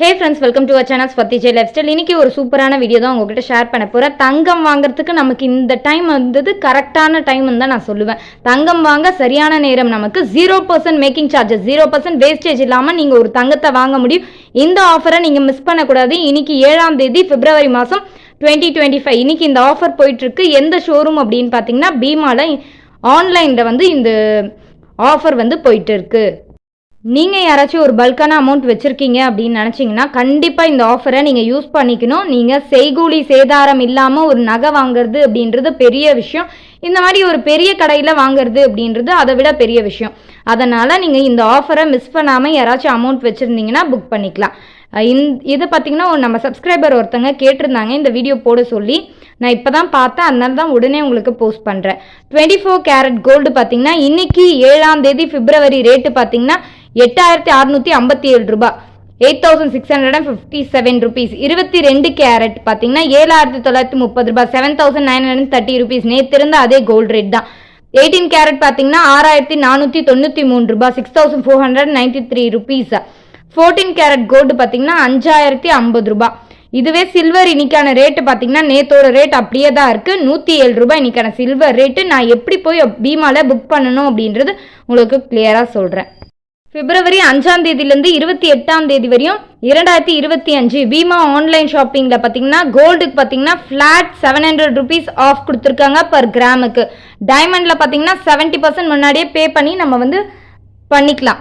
Hey friends welcome to our channel ஸ்வத்திஜே life style இன்னைக்கு ஒரு சூப்பரான வீடியோ தான் உங்ககிட்ட ஷேர் பண்ண போகிறேன் தங்கம் வாங்குறதுக்கு நமக்கு இந்த டைம் வந்தது கரெக்டான டைம்னு தான் நான் சொல்லுவேன். தங்கம் வாங்க சரியான நேரம் நமக்கு zero percent making charges zero percent wastage இல்லாமல் நீங்கள் ஒரு தங்கத்தை வாங்க முடியும். இந்த ஆஃபரை நீங்கள் மிஸ் பண்ணக்கூடாது. இன்றைக்கி ஏழாம் தேதி பிப்ரவரி மாதம் டுவெண்ட்டி டுவெண்ட்டி ஃபைவ் இன்றைக்கி இந்த ஆஃபர் போயிட்டுருக்கு. எந்த ஷோரூம் அப்படின்னு பார்த்தீங்கன்னா பீமாவில் ஆன்லைனில் வந்து இந்த ஆஃபர் வந்து போயிட்டு இருக்குது நீங்கள் யாராச்சும் ஒரு பல்கான அமௌண்ட் வச்சுருக்கீங்க அப்படின்னு நினச்சிங்கன்னா கண்டிப்பாக இந்த ஆஃபரை நீங்கள் யூஸ் பண்ணிக்கணும். நீங்கள் செய்கூலி சேதாரம் இல்லாமல் ஒரு நகை வாங்குறது அப்படின்றது பெரிய விஷயம். இந்த மாதிரி ஒரு பெரிய கடையில் வாங்குறது அப்படின்றது அதை விட பெரிய விஷயம். அதனால் நீங்கள் இந்த ஆஃபரை மிஸ் பண்ணாமல் யாராச்சும் அமௌண்ட் வச்சுருந்தீங்கன்னா புக் பண்ணிக்கலாம். இந் இதை பார்த்தீங்கன்னா ஒரு நம்ம சப்ஸ்கிரைபர் ஒருத்தங்க கேட்டிருந்தாங்க. இந்த வீடியோ போட சொல்லி நான் இப்போ தான் பார்த்தேன். அதனால தான் உடனே உங்களுக்கு போஸ்ட் பண்ணுறேன் டுவெண்ட்டி ஃபோர் கேரட் கோல்டு பார்த்தீங்கன்னா இன்னைக்கு ஏழாம் தேதி பிப்ரவரி ரேட்டு பார்த்தீங்கன்னா எட்டாயிரத்தி அறுநூற்றி ஐம்பத்தி ஏழு ரூபாய். Eight thousand six hundred and fifty seven rupees இருபத்தி ரெண்டு கேரட் பார்த்தீங்கன்னா ஏழாயிரத்தி தொள்ளாயிரத்தி முப்பது ரூபாய் seven thousand nine hundred thirty rupees நேற்று இருந்த அதே கோல்டு ரேட் தான். எயிட்டீன் கேரட் பார்த்தீங்கன்னா ஆறாயிரத்தி நானூற்றி தொண்ணூற்றி மூணு ரூபாய் six thousand four hundred ninety three rupees fourteen carat gold பார்த்தீங்கன்னா அஞ்சாயிரத்தி ஐம்பது ரூபாய். இதுவே சில்வர் இன்னைக்கான ரேட்டு பார்த்தீங்கன்னா நேத்தோட ரேட் அப்படியே தான் இருக்குது நூற்றி ஏழு ரூபாய் இன்னைக்கான சில்வர் ரேட்டு நான் எப்படி போய் பீமாவில் புக் பண்ணணும் அப்படின்றது உங்களுக்கு கிளியராக சொல்கிறேன் பிப்ரவரி அஞ்சாம் தேதியிலேருந்து இருபத்தி எட்டாம் தேதி வரையும் இரண்டாயிரத்தி இருபத்தி அஞ்சு பீமா ஆன்லைன் ஷாப்பிங்கில் பார்த்தீங்கன்னா கோல்டுக்கு பார்த்தீங்கன்னா flat seven hundred rupees off கொடுத்துருக்காங்க பர் கிராமுக்கு டைமண்டில் பார்த்தீங்கன்னா செவன்ட்டி பர்சன்ட் முன்னாடியே பே பண்ணி நம்ம வந்து பண்ணிக்கலாம்.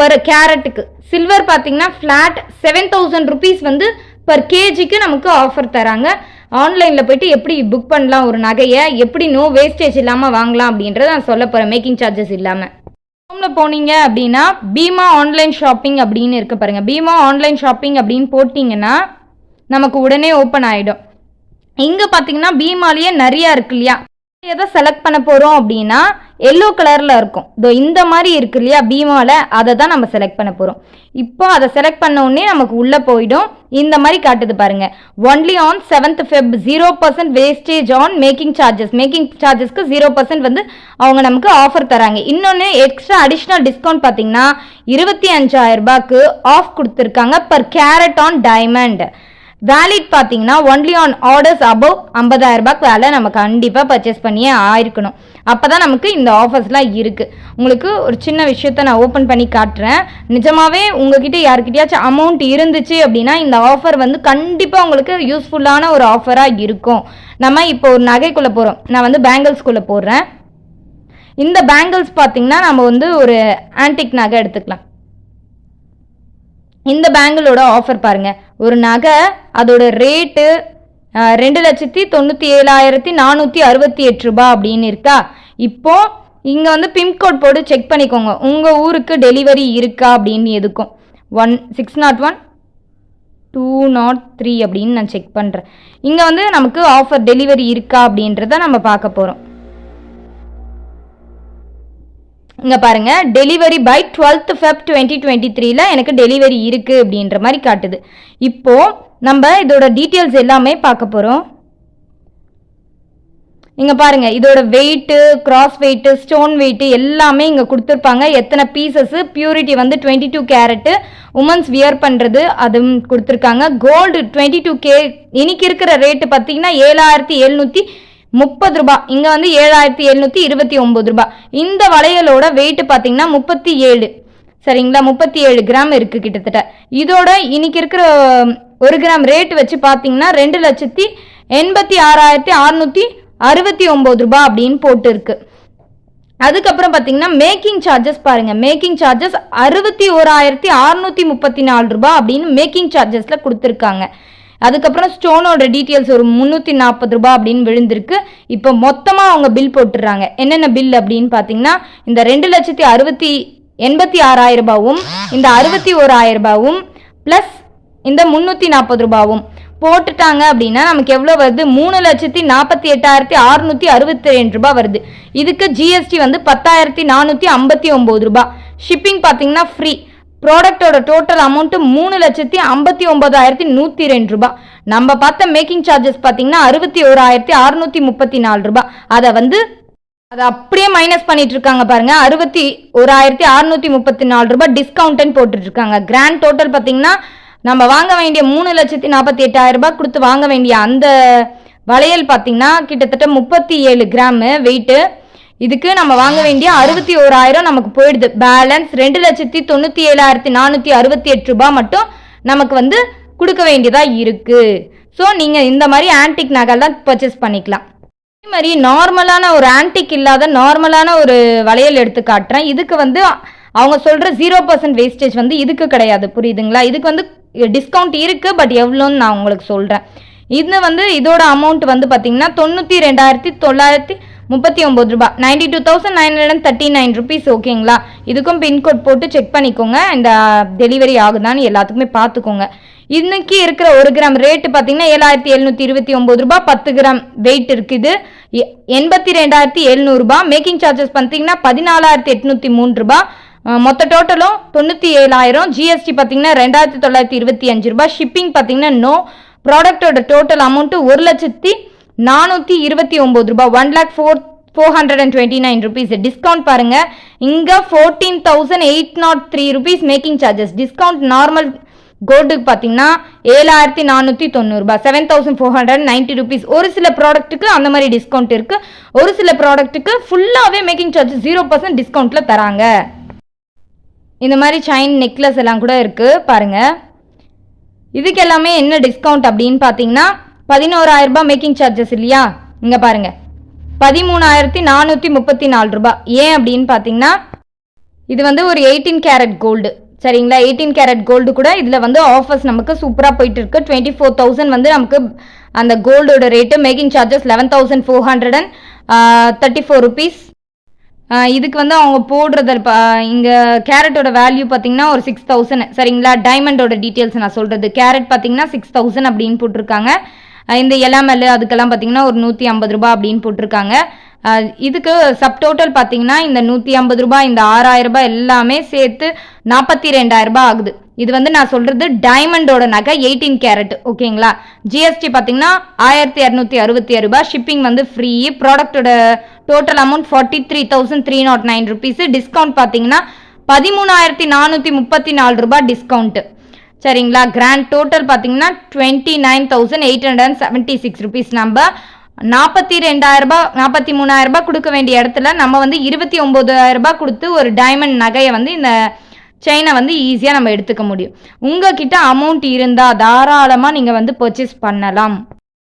பர் கேரட்டுக்கு சில்வர் பார்த்தீங்கன்னா ஃப்ளாட் செவன் தௌசண்ட் ருபீஸ் வந்து பர் கேஜிக்கு நமக்கு ஆஃபர் தராங்க. ஆன்லைனில் போயிட்டு எப்படி புக் பண்ணலாம் ஒரு நகையை எப்படி நோ வேஸ்டேஜ் இல்லாமல் வாங்கலாம் அப்படின்றத நான் சொல்ல போகிறேன் மேக்கிங் சார்ஜஸ் இல்லாமல் க்ரோமில் போனீங்க அப்படின்னா பீமா ஆன்லைன் ஷாப்பிங் அப்படின்னு இருக்குது பாருங்க. பீமா ஆன்லைன் ஷாப்பிங் அப்படின்னு போட்டிங்கன்னா நமக்கு உடனே ஓப்பன் ஆகிடும் இங்கே பார்த்தீங்கன்னா பீமாலேயே நிறையா இருக்கு இல்லையா? எதை செலக்ட் பண்ண போகிறோம் அப்படின்னா எல்லோ கலரில் இருக்கும். இதோ இந்த மாதிரி இருக்கு இல்லையா பீமாவில் அதை தான் நம்ம செலக்ட் பண்ண போகிறோம் இப்போ அதை செலக்ட் பண்ணோடனே நமக்கு உள்ளே போயிடும். இந்த மாதிரி காட்டுது பாருங்க. Only on seventh Feb zero percent wastage on making charges making சார்ஜஸ்க்கு zero percent வந்து அவங்க நமக்கு ஆஃபர் தராங்க. இன்னொன்று எக்ஸ்ட்ரா அடிஷ்னல் டிஸ்கவுண்ட் பார்த்தீங்கன்னா இருபத்தி அஞ்சாயிரம் ரூபாய்க்கு ஆஃப் கொடுத்துருக்காங்க per carat on diamond valid பார்த்தீங்கன்னா ஒன்லி ஆன் ஆர்டர்ஸ் அபவ் ஐம்பதாயிரம் ரூபாய்க்கு வேலை நம்ம கண்டிப்பாக பர்ச்சேஸ் பண்ணியே ஆயிருக்கணும். அப்போ தான் நமக்கு இந்த ஆஃபர்ஸ்லாம் இருக்குது உங்களுக்கு ஒரு சின்ன விஷயத்த நான் ஓப்பன் பண்ணி காட்டுறேன். நிஜமாகவே உங்ககிட்ட யாருக்கிட்டயாச்சும் அமௌண்ட் இருந்துச்சு அப்படின்னா இந்த ஆஃபர் வந்து கண்டிப்பாக உங்களுக்கு யூஸ்ஃபுல்லான ஒரு ஆஃபராக இருக்கும். நம்ம இப்போ ஒரு நகைக்குள்ளே போகிறோம் நான் வந்து பேங்கிள்ஸ்குள்ளே போடுறேன். இந்த பேங்கிள்ஸ் பார்த்தீங்கன்னா நம்ம வந்து ஒரு ஆன்டிக் நகை எடுத்துக்கலாம். இந்த பேங்கிளோட ஆஃபர் பாருங்க. ஒரு நகை அதோட ரேட்டு ரெண்டு லட்சத்தி தொண்ணூற்றி ஏழாயிரத்தி நானூற்றி அறுபத்தி எட்டு ரூபாய் அப்படின்னு இருக்கா? இப்போ இங்கே வந்து பின்கோட் போட்டு செக் பண்ணிக்கோங்க. உங்கள் ஊருக்கு டெலிவரி இருக்கா அப்படின்னு எதுக்கும்? One six nought one two nought three அப்படின்னு நான் செக் பண்ணுறேன் இங்கே வந்து நமக்கு ஆஃபர் டெலிவரி இருக்கா அப்படின்றத நம்ம பார்க்க போகிறோம் இங்கே பாருங்க delivery by twelfth Feb twenty twenty த்ரீல எனக்கு டெலிவரி இருக்குது அப்படின்ற மாதிரி காட்டுது. இப்போது நம்ம இதோட டீட்டெயில்ஸ் எல்லாமே பார்க்க போகிறோம் இங்கே பாருங்கள் இதோட weight gross weight stone weight எல்லாமே இங்கே கொடுத்துருப்பாங்க. எத்தனை பீசஸ்ஸு பியூரிட்டி வந்து twenty two carat women's wear பண்ணுறது அதுவும் கொடுத்துருக்காங்க. கோல்டு டுவெண்ட்டி டூ கே இன்னைக்கு இருக்கிற ரேட்டு பார்த்தீங்கன்னா ஏழாயிரத்தி எழுநூற்றி முப்பது ரூபாய் இங்கே வந்து ஏழாயிரத்தி எழுநூத்தி இருபத்தி ஒன்பது ரூபாய் இந்த வளையலோட வெயிட் பார்த்தீங்கன்னா முப்பத்தி ஏழு. சரிங்களா? முப்பத்தி ஏழு கிராம் இருக்கு கிட்டத்தட்ட. இதோட இன்னைக்கு இருக்கிற ஒரு கிராம் ரேட் வச்சு பார்த்தீங்கன்னா ரெண்டு லட்சத்தி எண்பத்தி ஆறாயிரத்தி அறுநூத்தி அறுபத்தி ஒம்பது ரூபாய் அப்படின்னு போட்டு இருக்கு அதுக்கப்புறம் பார்த்தீங்கன்னா மேக்கிங் சார்ஜஸ் பாருங்க. மேக்கிங் சார்ஜஸ் அறுபத்தி ஓராயிரத்தி அறுநூத்தி முப்பத்தி நாலு ரூபாய் அப்படின்னு மேக்கிங் சார்ஜஸ்ல கொடுத்துருக்காங்க. அதுக்கப்புறம் ஸ்டோனோட டீட்டெயில்ஸ் ஒரு முந்நூற்றி நாற்பது ரூபாய் அப்படின்னு விழுந்திருக்கு. இப்போ மொத்தமாக அவங்க பில் போட்டுடுறாங்க. என்னென்ன பில் அப்படின்னு பார்த்தீங்கன்னா இந்த ரெண்டு லட்சத்தி அறுபத்தி எண்பத்தி ஆறாயிரம் ரூபாவும் இந்த அறுபத்தி ஓராயிரம் ரூபாவும் ப்ளஸ் இந்த முந்நூற்றி நாற்பது ரூபாவும் போட்டுட்டாங்க அப்படின்னா நமக்கு எவ்வளோ வருது? மூணு லட்சத்தி நாற்பத்தி எட்டாயிரத்தி அறுநூற்றி அறுபத்தி ரெண்டு ரூபாய் வருது. இதுக்கு ஜிஎஸ்டி வந்து பத்தாயிரத்தி நானூற்றி ஐம்பத்தி ஒம்பது ரூபாய். ஷிப்பிங் பார்த்தீங்கன்னா ஃப்ரீ ப்ராடக்டோட டோட்டல் அமௌண்ட்டு மூணு லட்சத்தி ஐம்பத்தி ஒன்பதாயிரத்தி நூற்றி ரெண்டு ரூபாய் நம்ம பார்த்த மேக்கிங் சார்ஜஸ் பார்த்தீங்கன்னா அறுபத்தி ஓராயிரத்தி அறுநூத்தி முப்பத்தி நாலு ரூபாய் அதை வந்து அதை அப்படியே மைனஸ் பண்ணிட்டு இருக்காங்க பாருங்க. அறுபத்தி ஓராயிரத்தி அறுநூத்தி முப்பத்தி நாலு ரூபாய் டிஸ்கவுண்ட்னு போட்டுட்டு இருக்காங்க. கிராண்ட் டோட்டல் பார்த்தீங்கன்னா நம்ம வாங்க வேண்டிய மூணு லட்சத்தி நாற்பத்தி எட்டாயிரம் ரூபாய் கொடுத்து வாங்க வேண்டிய அந்த வளையல் பார்த்தீங்கன்னா கிட்டத்தட்ட முப்பத்தி ஏழு கிராமு வெயிட்டு இதுக்கு நம்ம வாங்க வேண்டிய அறுபத்தி ஓராயிரம் நமக்கு போயிடுது. பேலன்ஸ் ரெண்டு லட்சத்தி தொண்ணூற்றி ஏழாயிரத்தி நானூற்றி அறுபத்தி எட்டு ரூபாய் மட்டும் நமக்கு வந்து கொடுக்க வேண்டியதாக இருக்குது ஸோ நீங்கள் இந்த மாதிரி ஆன்டிக் நகை தான் பர்ச்சேஸ் பண்ணிக்கலாம். அதே மாதிரி நார்மலான ஒரு ஆன்டிக் இல்லாத நார்மலான ஒரு வளையல் எடுத்து காட்டுறேன். இதுக்கு வந்து அவங்க சொல்கிற ஜீரோ பர்சன்ட் வேஸ்டேஜ் வந்து இதுக்கு கிடையாது. புரியுதுங்களா? இதுக்கு வந்து டிஸ்கவுண்ட் இருக்குது பட் எவ்வளோன்னு நான் உங்களுக்கு சொல்கிறேன் இது வந்து இதோட அமௌண்ட் வந்து பார்த்தீங்கன்னா தொண்ணூற்றி ரெண்டாயிரத்தி தொள்ளாயிரத்தி முப்பத்தி ஒம்பது ரூபாய் ninety two thousand nine hundred thirty nine rupees ஓகேங்களா இதுக்கும் பின்கோட் போட்டு செக் பண்ணிக்கோங்க. இந்த டெலிவரி ஆகுதான்னு எல்லாத்துக்குமே பார்த்துக்கோங்க. இன்னைக்கு இருக்கிற ஒரு கிராம் ரேட்டு பார்த்தீங்கன்னா ஏழாயிரத்தி எழுநூற்றி இருபத்தி ஒன்பது ரூபாய் பத்து கிராம் வெயிட் இருக்குது. எ- எண்பத்தி ரெண்டாயிரத்தி எழுநூறுபா மேக்கிங் சார்ஜஸ் பார்த்தீங்கன்னா பதினாலாயிரத்தி எட்நூற்றி மூணு ரூபாய் மொத்த டோட்டலும் தொண்ணூற்றி ஏழாயிரம். ஜிஎஸ்டி பார்த்தீங்கன்னா ரெண்டாயிரத்தி தொள்ளாயிரத்தி இருபத்தி அஞ்சு ரூபாய் ஷிப்பிங் பார்த்தீங்கன்னா நோ ப்ராடக்ட்டோட டோட்டல் அமௌண்ட்டு ஒரு லட்சத்தி நானூற்றி இருபத்தி ஒம்பது ரூபாய் one lakh four four hundred and twenty nine rupees discount பாருங்க. இங்கே fourteen thousand eight nought three rupees making charges discount normal கோல்டுக்கு பார்த்தீங்கன்னா ஏழாயிரத்தி நானூற்றி தொண்ணூறுபா seven thousand four hundred ninety rupees ஒரு சில ப்ராடக்ட்டுக்கு அந்த மாதிரி டிஸ்கவுண்ட் இருக்குது ஒரு சில ப்ராடக்ட்டுக்கு ஃபுல்லாகவே மேக்கிங் சார்ஜஸ் ஜீரோ பர்சன்ட் டிஸ்கவுண்ட்டில் தராங்க. இந்த மாதிரி செயின் நெக்லஸ் எல்லாம் கூட இருக்குது பாருங்கள் இதுக்கு எல்லாமே என்ன டிஸ்கவுண்ட் அப்படின்னு பார்த்தீங்கன்னா பதினோராயிரம் ரூபாய் மேக்கிங் சார்ஜஸ் இல்லையா? இங்கே பாருங்க. பதிமூணாயிரத்தி நானூற்றி முப்பத்தி நாலு ரூபாய். ஏன் அப்படின்னு பார்த்தீங்கன்னா இது வந்து ஒரு எயிட்டீன் கேரட் கோல்டு சரிங்களா? எயிட்டீன் கேரட் கோல்டு கூட இதில் வந்து ஆஃபர்ஸ் நமக்கு சூப்பராக போயிட்டு இருக்கு டுவெண்ட்டி ஃபோர் தௌசண்ட் வந்து நமக்கு அந்த கோல்டோட rate making charges eleven thousand four hundred and thirty four rupees இதுக்கு வந்து அவங்க போடுறது இங்கே கேரட்டோட வேல்யூ பார்த்தீங்கன்னா ஒரு சிக்ஸ் தௌசண்ட் சரிங்களா? டைமண்டோட டீட்டெயில்ஸ் நான் சொல்கிறது கேரட் பார்த்தீங்கன்னா சிக்ஸ் தௌசண்ட் அப்படின்னு போட்டிருக்காங்க. இந்த எலாமல் அதுக்கெல்லாம் பார்த்தீங்கன்னா ஒரு நூற்றி ஐம்பது ரூபாய் அப்படின்னு போட்டிருக்காங்க. இதுக்கு சப் டோட்டல் பார்த்தீங்கன்னா இந்த நூற்றி ஐம்பது ரூபாய் இந்த ஆறாயிரம் ரூபாய் எல்லாமே சேர்த்து நாற்பத்தி ரெண்டாயிரம் ரூபாய் ஆகுது. இது வந்து நான் சொல்றது டைமண்டோட நகை எயிட்டீன் கேரட் ஓகேங்களா? ஜிஎஸ்டி பார்த்தீங்கன்னா ஆயிரத்தி இரநூத்தி அறுபத்தி ஆறு ரூபாய். ஷிப்பிங் வந்து free ப்ராடக்ட்டோட total amount forty three thousand three nought nine rupees discount பார்த்தீங்கன்னா பதிமூணாயிரத்தி நானூற்றி முப்பத்தி நாலு ரூபாய் டிஸ்கவுண்ட்டு சரிங்களா? கிராண்ட் டோட்டல் பார்த்தீங்கன்னா twenty nine thousand eight hundred and seventy six rupees நம்ம நாற்பத்தி ரெண்டாயிரரூபா நாற்பத்தி மூணாயிரம் ரூபாய் கொடுக்க வேண்டிய இடத்துல நம்ம வந்து இருபத்தி ஒம்பதாயிரரூபா கொடுத்து ஒரு டைமண்ட் நகையை வந்து இந்த செயினை வந்து ஈஸியாக நம்ம எடுத்துக்க முடியும். உங்ககிட்ட அமௌண்ட் இருந்தால் தாராளமாக நீங்கள் வந்து பர்ச்சேஸ் பண்ணலாம்.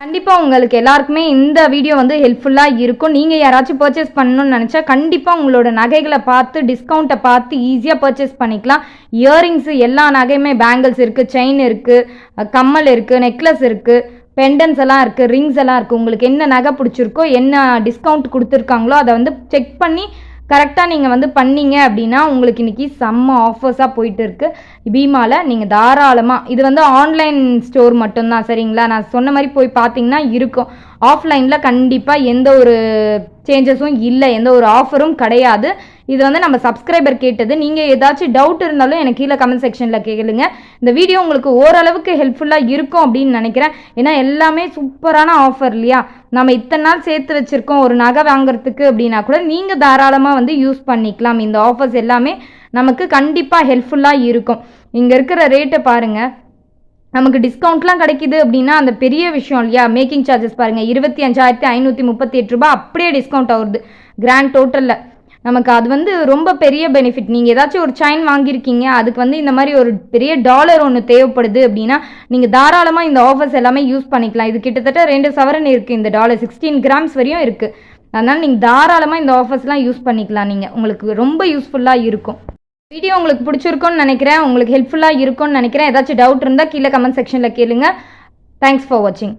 கண்டிப்பாக உங்களுக்கு எல்லாருக்குமே இந்த வீடியோ வந்து ஹெல்ப்ஃபுல்லாக இருக்கும். நீங்கள் யாராச்சும் பர்ச்சேஸ் பண்ணணும்னு நினச்சா கண்டிப்பாக உங்களோட நகைகளை பார்த்து டிஸ்கவுண்ட்டை பார்த்து ஈஸியாக பர்ச்சேஸ் பண்ணிக்கலாம். இயரிங்ஸு எல்லா நகையுமே பேங்கிள்ஸ் இருக்குது செயின் இருக்குது கம்மல் இருக்குது நெக்லஸ் இருக்குது பெண்டன்ஸ் எல்லாம் இருக்குது ரிங்ஸ் எல்லாம் இருக்குது உங்களுக்கு என்ன நகை பிடிச்சிருக்கோ என்ன டிஸ்கவுண்ட் கொடுத்துருக்காங்களோ அதை வந்து செக் பண்ணி கரெக்டாக நீங்கள் வந்து பண்ணீங்க அப்படின்னா உங்களுக்கு இன்னைக்கு செம்ம ஆஃபர்ஸாக போயிட்டு இருக்குது பீமாவில் நீங்கள் தாராளமாக இது வந்து ஆன்லைன் ஸ்டோர் மட்டும்தான் சரிங்களா? நான் சொன்ன மாதிரி போய் பார்த்தீங்கன்னா இருக்கும். ஆஃப்லைனில் கண்டிப்பாக எந்த ஒரு சேஞ்சஸும் இல்லை எந்த ஒரு ஆஃபரும் கிடையாது. இது வந்து நம்ம சப்ஸ்கிரைபர் கேட்டது. நீங்கள் ஏதாச்சும் டவுட் இருந்தாலும் எனக்கு கீழே கமெண்ட் செக்ஷனில் கேளுங்க. இந்த வீடியோ உங்களுக்கு ஓரளவுக்கு ஹெல்ப்ஃபுல்லாக இருக்கும் அப்படின்னு நினைக்கிறேன். ஏன்னா எல்லாமே சூப்பரான ஆஃபர் இல்லையா? நம்ம இத்தனை நாள் சேர்த்து வச்சுருக்கோம் ஒரு நகை வாங்குறதுக்கு அப்படின்னா கூட நீங்கள் தாராளமாக வந்து யூஸ் பண்ணிக்கலாம். இந்த ஆஃபர்ஸ் எல்லாமே நமக்கு கண்டிப்பாக ஹெல்ப்ஃபுல்லாக இருக்கும். இங்கே இருக்கிற ரேட்டை பாருங்கள் நமக்கு டிஸ்கவுண்ட்லாம் கிடைக்குது அப்படின்னா அந்த பெரிய விஷயம் இல்லையா? மேக்கிங் சார்ஜஸ் பாருங்கள் இருபத்தி அஞ்சாயிரத்தி ஐநூற்றி முப்பத்தி எட்டு ரூபாய் அப்படியே டிஸ்கவுண்ட் ஆகுது கிராண்ட் டோட்டலில் நமக்கு அது வந்து ரொம்ப பெரிய பெனிஃபிட் நீங்கள் ஏதாச்சும் ஒரு செயின் வாங்கியிருக்கீங்க அதுக்கு வந்து இந்த மாதிரி ஒரு பெரிய டாலர் ஒன்று தேவைப்படுது அப்படின்னா நீங்கள் தாராளமாக இந்த ஆஃபர்ஸ் எல்லாமே யூஸ் பண்ணிக்கலாம். இது கிட்டத்தட்ட ரெண்டு சவரன் இருக்குது இந்த டாலர் சிக்ஸ்டீன் கிராம்ஸ் வரையும் இருக்குது அதனால் நீங்கள் தாராளமாக இந்த ஆஃபர்ஸ்லாம் யூஸ் பண்ணிக்கலாம் நீங்கள் உங்களுக்கு ரொம்ப யூஸ்ஃபுல்லாக இருக்கும். வீடியோ உங்களுக்கு பிடிச்சிருக்கும்னு நினைக்கிறேன். உங்களுக்கு ஹெல்ப்ஃபுல்லாக இருக்கும்னு நினைக்கிறேன். ஏதாச்சும் டவுட் இருந்தால் கீழே கமெண்ட் செக்ஷனில் கேளுங்க. தேங்க்ஸ் ஃபார் வாட்சிங்